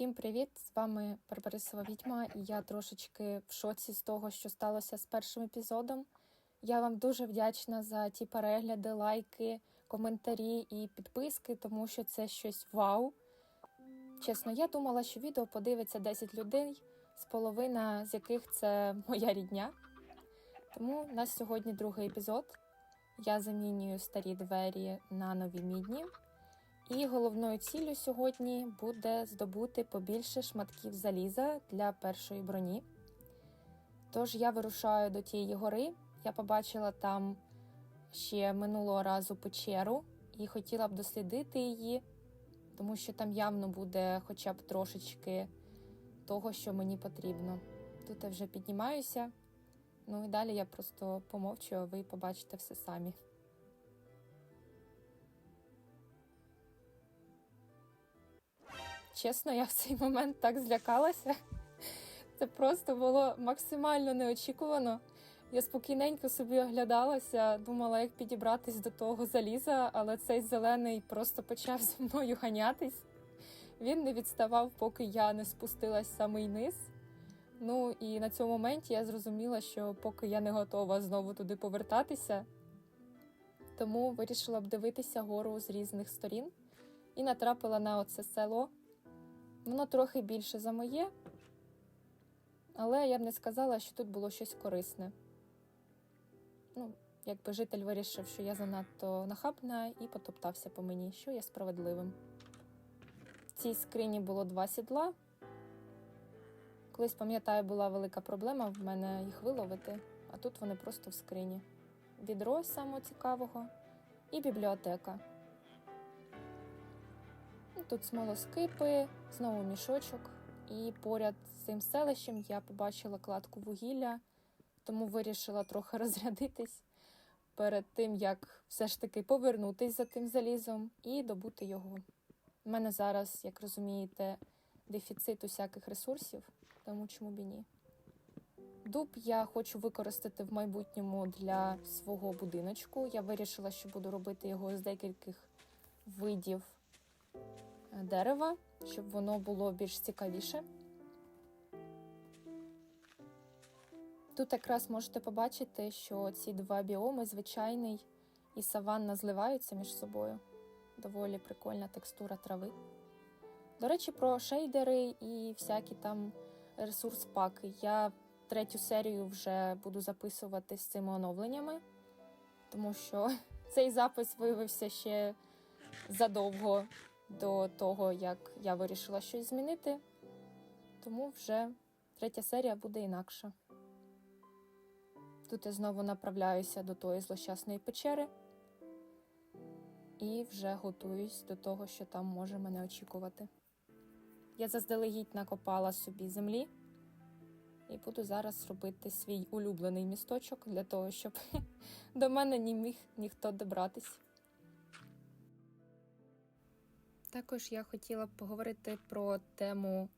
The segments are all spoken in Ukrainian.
Всім привіт! З вами Барбарисова Відьма, і я трошечки в шоці з того, що сталося з першим епізодом. Я вам дуже вдячна за ті перегляди, лайки, коментарі і підписки, тому що це щось вау. Чесно, я думала, що відео подивиться 10 людей, з половина з яких це моя рідня. Тому у нас сьогодні другий епізод. Я замінюю старі двері на нові мідні. І головною ціллю сьогодні буде здобути побільше шматків заліза для першої броні. Тож я вирушаю до тієї гори. Я побачила там ще минулого разу печеру і хотіла б дослідити її, тому що там явно буде хоча б трошечки того, що мені потрібно. Тут я вже піднімаюся. Ну і далі я просто помовчу, а ви побачите все самі. Чесно, я в цей момент так злякалася. Це просто було максимально неочікувано. Я спокійненько собі оглядалася, думала, як підібратись до того заліза, але цей зелений просто почав зі мною ганятись. Він не відставав, поки я не спустилась самий низ. Ну і на цьому моменті я зрозуміла, що поки я не готова знову туди повертатися, тому вирішила б дивитися гору з різних сторін і натрапила на оце село. Воно трохи більше за моє, але я б не сказала, що тут було щось корисне. Ну, якби житель вирішив, що я занадто нахабна і потоптався по мені, що є справедливим. В цій скрині було два сідла. Колись, пам'ятаю, була велика проблема в мене їх виловити, а тут вони просто в скрині. Відро самого цікавого і бібліотека. Тут смолоскипи, знову мішочок, і поряд з цим селищем я побачила кладку вугілля, тому вирішила трохи розрядитись перед тим, як все ж таки повернутись за тим залізом і добути його. У мене зараз, як розумієте, дефіцит усяких ресурсів, тому чому б і ні. Дуб я хочу використати в майбутньому для свого будиночку. Я вирішила, що буду робити його з декількох видів дерева, щоб воно було більш цікавіше. Тут якраз можете побачити, що ці два біоми, звичайний і саванна, зливаються між собою. Доволі прикольна текстура трави. До речі, про шейдери і всякі там ресурс-паки. Я третю серію вже буду записувати з цими оновленнями, тому що цей запис виявився ще задовго до того, як я вирішила щось змінити. Тому вже третя серія буде інакша. Тут я знову направляюся до тої злощасної печери і вже готуюсь до того, що там може мене очікувати. Я заздалегідь накопала собі землі і буду зараз робити свій улюблений місточок для того, щоб до мене не міг ніхто добратись. Також я хотіла б поговорити про тему,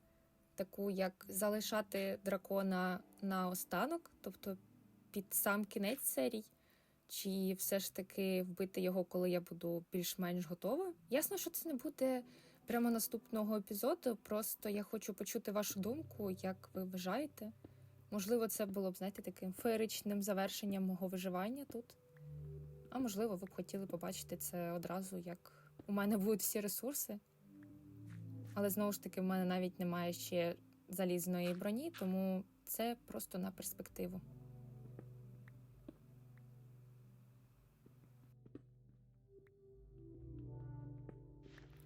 таку як залишати дракона на останок, тобто під сам кінець серій, чи все ж таки вбити його, коли я буду більш-менш готова. Ясно, що це не буде прямо наступного епізоду. Просто я хочу почути вашу думку, як ви вважаєте. Можливо, це було б, знаєте, таким феєричним завершенням мого виживання тут. А можливо, ви б хотіли побачити це одразу, як у мене будуть всі ресурси. Але знову ж таки, в мене навіть немає ще залізної броні, тому це просто на перспективу.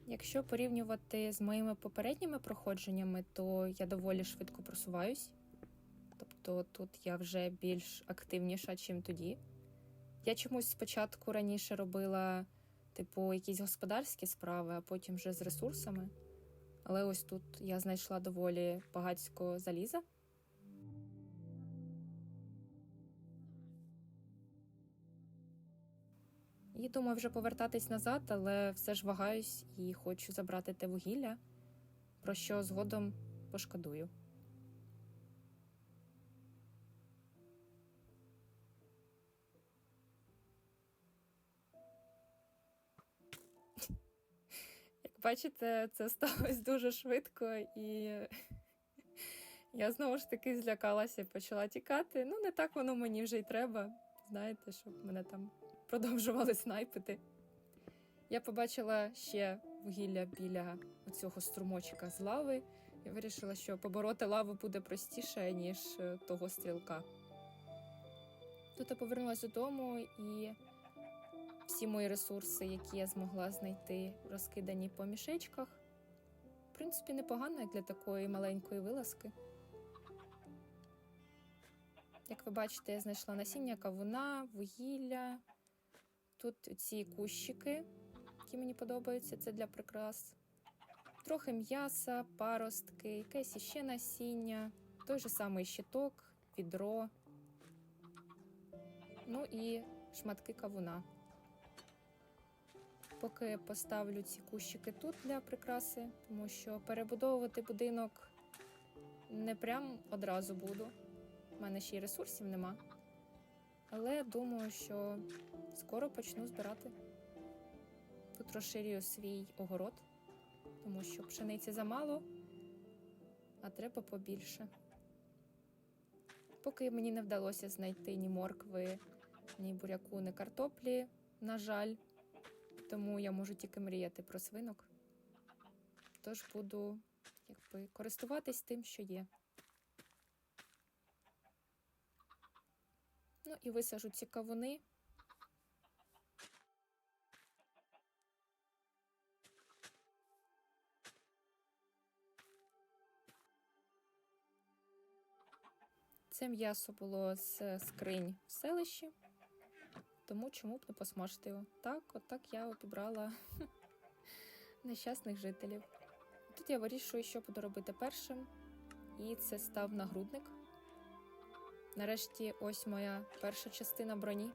Якщо порівнювати з моїми попередніми проходженнями, то я доволі швидко просуваюсь. Тобто тут я вже більш активніша, чим тоді. Я чомусь спочатку раніше робила, типу, якісь господарські справи, а потім вже з ресурсами. Але ось тут я знайшла доволі багатського заліза. І думаю вже повертатись назад, але все ж вагаюсь і хочу забрати те вугілля, про що згодом пошкодую. Бачите, це сталося дуже швидко, і я знову ж таки злякалася і почала тікати. Ну, не так воно мені вже й треба. Знаєте, щоб мене там продовжували снайпити. Я побачила ще вугілля біля цього струмочка з лави. Я вирішила, що побороти лаву буде простіше, ніж е, того стрілка. Тут я повернулася додому і всі мої ресурси, які я змогла знайти, розкидані по мішечках. В принципі, непогано для такої маленької вилазки. Як ви бачите, я знайшла насіння кавуна, вугілля. Тут ці кущики, які мені подобаються, це для прикрас. Трохи м'яса, паростки, якесь іще насіння, той же самий щиток, відро. Ну і шматки кавуна. Поки поставлю ці кущики тут для прикраси, тому що перебудовувати будинок не прям одразу буду. У мене ще й ресурсів нема. Але думаю, що скоро почну збирати. Тут розширюю свій огород, тому що пшениці замало, а треба побільше. Поки мені не вдалося знайти ні моркви, ні буряку, ні картоплі, на жаль, тому я можу тільки мріяти про свинок. Тож буду якби, користуватись тим, що є. Ну і висажу ці кавуни. Це м'ясо було з скринь в селищі, тому чому б не посмажити його? Так, отак я обібрала нещасних жителів. Тут я вирішую, що буду робити першим, і це став нагрудник. Нарешті ось моя перша частина броні.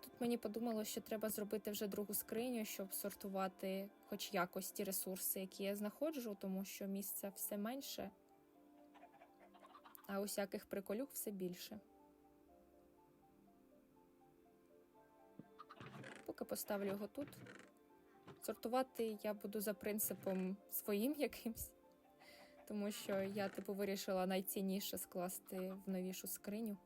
Тут мені подумало, що треба зробити вже другу скриню, щоб сортувати хоч якось ті ресурси, які я знаходжу, тому що місця все менше, а усяких приколюк все більше. Поки поставлю його тут. Сортувати я буду за принципом своїм якимсь тому що я типу вирішила найцінніше скласти в новішу скриню.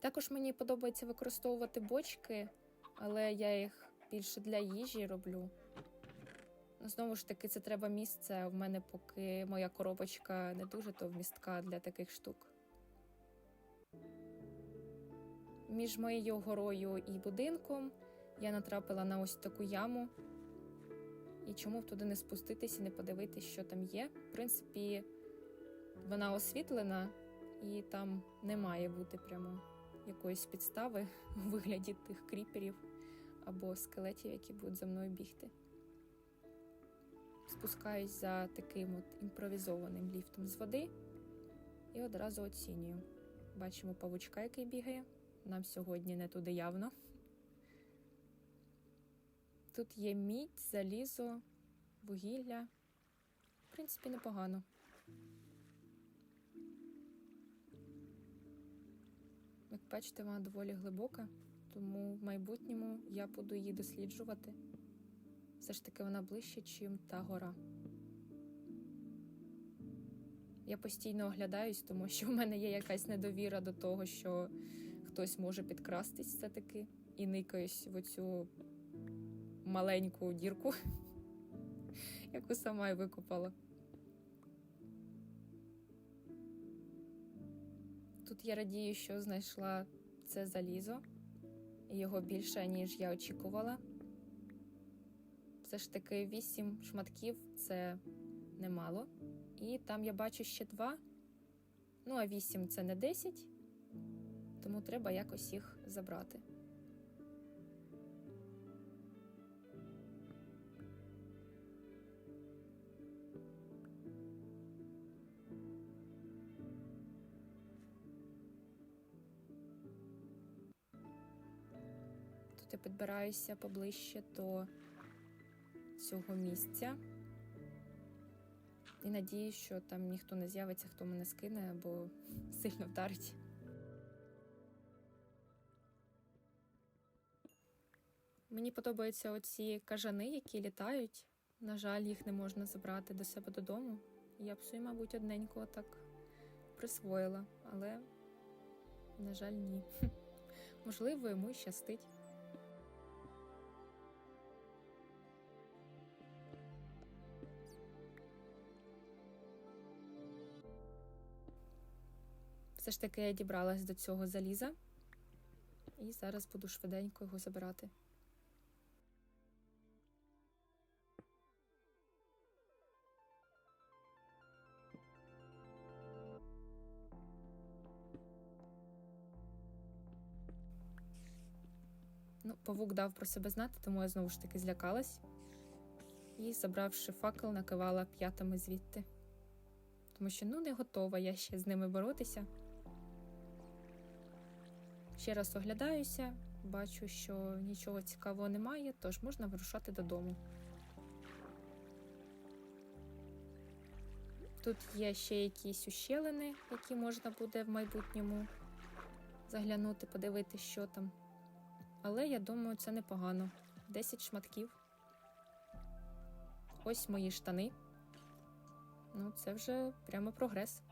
Також мені подобається використовувати бочки, але я їх більше для їжі роблю. Знову ж таки, це треба місце, в мене поки моя коробочка не дуже то вмістка для таких штук. Між моєю горою і будинком я натрапила на ось таку яму. І чому б туди не спуститись і не подивитись, що там є. В принципі, вона освітлена, і там не має бути прямо якоїсь підстави у вигляді тих кріперів або скелетів, які будуть за мною бігти. Спускаюсь за таким от імпровізованим ліфтом з води і одразу оцінюю. Бачимо павучка, який бігає. Нам сьогодні не туди явно. Тут є мідь, залізо, вугілля. В принципі, непогано. Як бачите, вона доволі глибока, тому в майбутньому я буду її досліджувати. Все ж таки вона ближче, чим та гора. Я постійно оглядаюсь, тому що в мене є якась недовіра до того, що хтось може підкрастись все-таки і никаюсь в оцю маленьку дірку, яку сама й викопала. Тут я радію, що знайшла це залізо, його більше, ніж я очікувала. Все ж таки, вісім шматків це немало. І там я бачу ще два. Ну, а вісім це не десять, тому треба якось їх забрати. Тут я підбираюся поближче до цього місця. І надію, що там ніхто не з'явиться, хто мене скине або сильно вдарить. Мені подобаються оці кажани, які літають. На жаль, їх не можна забрати до себе додому. Я б собі, мабуть, одненького так присвоїла, але, на жаль, ні. Можливо, йому щастить. Все ж таки я дібралась до цього заліза і зараз буду швиденько його забирати. Павук дав про себе знати, тому я знову ж таки злякалась і, забравши факел, накивала п'ятами звідти. Тому що ну не готова я ще з ними боротися. Ще раз оглядаюся, бачу, що нічого цікавого немає, тож можна вирушати додому. Тут є ще якісь ущелини, які можна буде в майбутньому заглянути, подивитися, що там. Але я думаю, це непогано. 10 шматків. Ось мої штани. Ну, це вже прямо прогрес.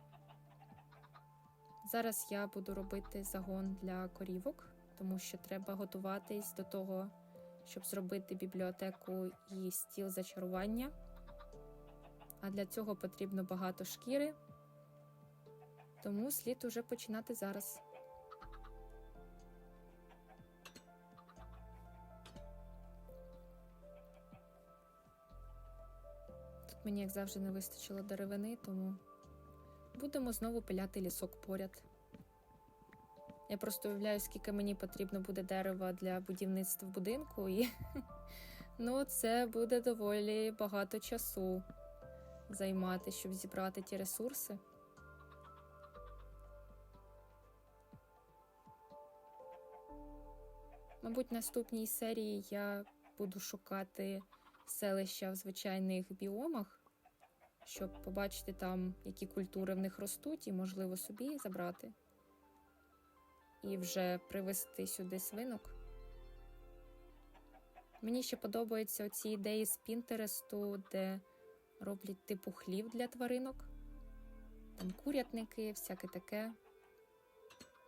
Зараз я буду робити загон для корівок, тому що треба готуватись до того, щоб зробити бібліотеку і стіл зачарування. А для цього потрібно багато шкіри, тому слід уже починати зараз. Мені, як завжди, не вистачило деревини, тому будемо знову пиляти лісок поряд. Я просто уявляю, скільки мені потрібно буде дерева для будівництва будинку, і ну, це буде доволі багато часу займати, щоб зібрати ті ресурси. Мабуть, в наступній серії я буду шукати селища в звичайних біомах, щоб побачити там, які культури в них ростуть, і, можливо, собі забрати. І вже привезти сюди свинок. Мені ще подобаються оці ідеї з Пінтересту, де роблять типу хлів для тваринок, там курятники, всяке таке.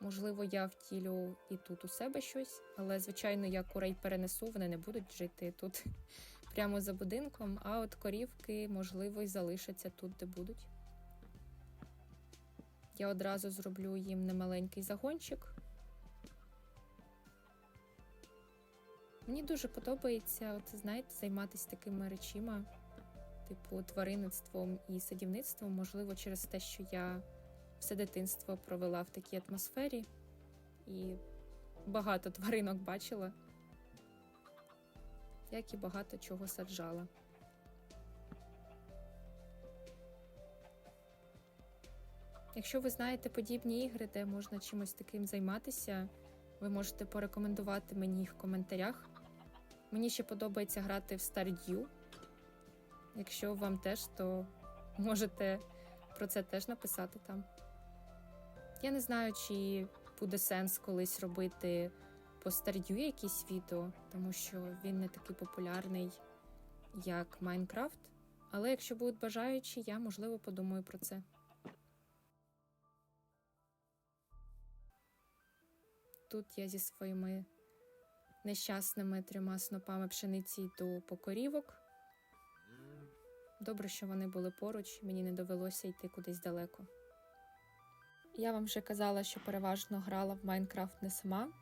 Можливо, я втілю і тут у себе щось, але, звичайно, я курей перенесу, вони не будуть жити тут прямо за будинком, а от корівки, можливо, і залишаться тут, де будуть. Я одразу зроблю їм немаленький загончик. Мені дуже подобається, от, знаєте, займатися такими речима, типу тваринництвом і садівництвом, можливо, через те, що я все дитинство провела в такій атмосфері і багато тваринок бачила, як і багато чого саджала. Якщо ви знаєте подібні ігри, де можна чимось таким займатися, ви можете порекомендувати мені їх в коментарях. Мені ще подобається грати в Stardew. Якщо вам теж, то можете про це теж написати там. Я не знаю, чи буде сенс колись робити по Stardew якісь відео, тому що він не такий популярний, як Майнкрафт. Але якщо будуть бажаючі, я можливо подумаю про це. Тут я зі своїми нещасними трьома снопами пшениці йду по корівок. Добре, що вони були поруч, мені не довелося йти кудись далеко. Я вам вже казала, що переважно грала в Майнкрафт не сама.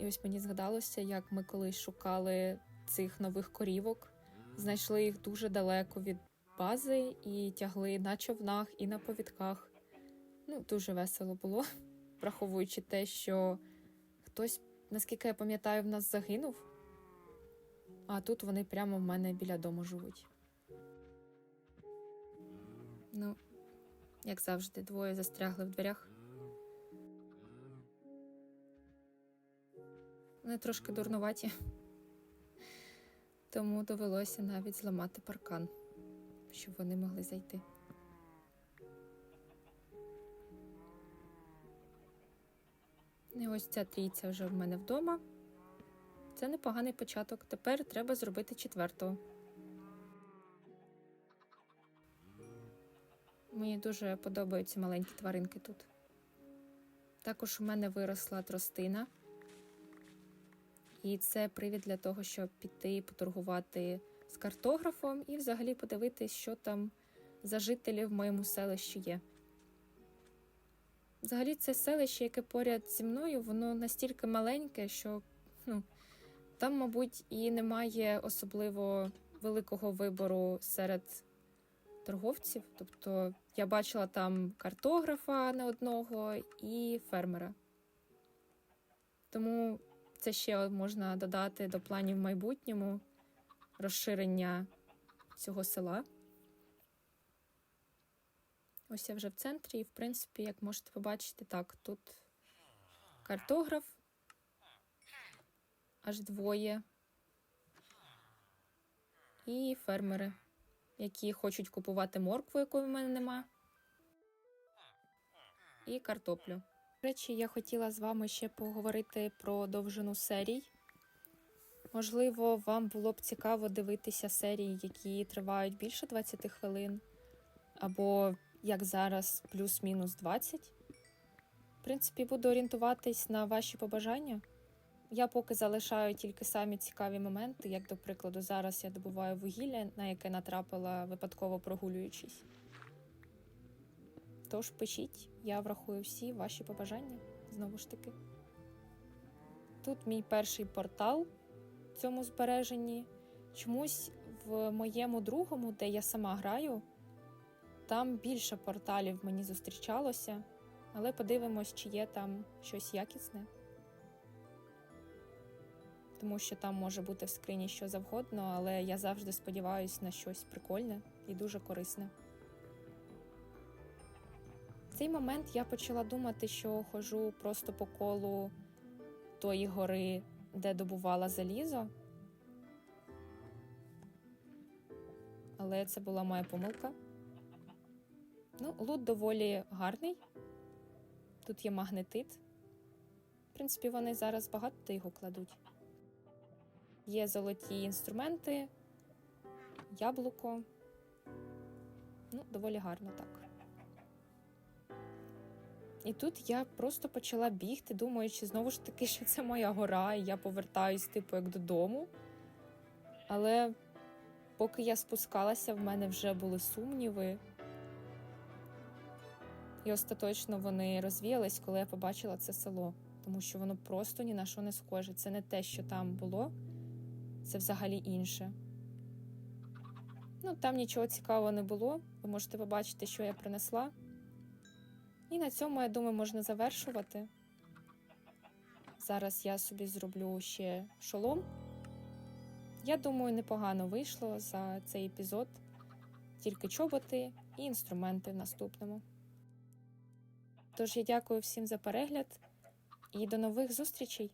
І ось мені згадалося, як ми колись шукали цих нових корівок, знайшли їх дуже далеко від бази і тягли на човнах і на повідках. Ну, дуже весело було, враховуючи те, що хтось, наскільки я пам'ятаю, в нас загинув, а тут вони прямо в мене біля дому живуть. Ну, як завжди, двоє застрягли в дверях. Вони трошки дурнуваті, тому довелося навіть зламати паркан, щоб вони могли зайти. І ось ця трійця вже в мене вдома. Це непоганий початок. Тепер треба зробити четвертого. Мені дуже подобаються маленькі тваринки тут. Також у мене виросла тростина. І це привід для того, щоб піти поторгувати з картографом і взагалі подивитись, що там за жителі в моєму селищі є. Взагалі, це селище, яке поряд зі мною, воно настільки маленьке, що ну, там, мабуть, і немає особливо великого вибору серед торговців. Тобто я бачила там картографа не одного і фермера. Тому це ще можна додати до планів в майбутньому розширення цього села. Ось я вже в центрі, і, в принципі, як можете побачити, так, тут картограф, аж двоє. І фермери, які хочуть купувати моркву, якої в мене нема. І картоплю. До речі, я хотіла з вами ще поговорити про довжину серій. Можливо, вам було б цікаво дивитися серії, які тривають більше 20 хвилин, або як зараз, плюс-мінус 20. В принципі, буду орієнтуватись на ваші побажання. Я поки залишаю тільки самі цікаві моменти, як, до прикладу, зараз я добуваю вугілля, на яке натрапила випадково прогулюючись. Тож пишіть, я врахую всі ваші побажання знову ж таки. Тут мій перший портал в цьому збереженні. Чомусь в моєму другому, де я сама граю, там більше порталів мені зустрічалося, але подивимось, чи є там щось якісне. Тому що там може бути в скрині що завгодно, але я завжди сподіваюся на щось прикольне і дуже корисне. Цей момент я почала думати, що хожу просто по колу тої гори, де добувала залізо. Але це була моя помилка. Ну, лут доволі гарний. Тут є магнетит. В принципі, вони зараз багато його кладуть. Є золоті інструменти, яблуко. Ну, доволі гарно так. І тут я просто почала бігти, думаючи, знову ж таки, що це моя гора, і я повертаюсь, типу, як додому. Але поки я спускалася, в мене вже були сумніви. І остаточно вони розвіялись, коли я побачила це село, тому що воно просто ні на що не схоже. Це не те, що там було, це взагалі інше. Ну, там нічого цікавого не було. Ви можете побачити, що я принесла. І на цьому, я думаю, можна завершувати. Зараз я собі зроблю ще шолом. Я думаю, непогано вийшло за цей епізод. Тільки чоботи і інструменти в наступному. Тож я дякую всім за перегляд і до нових зустрічей!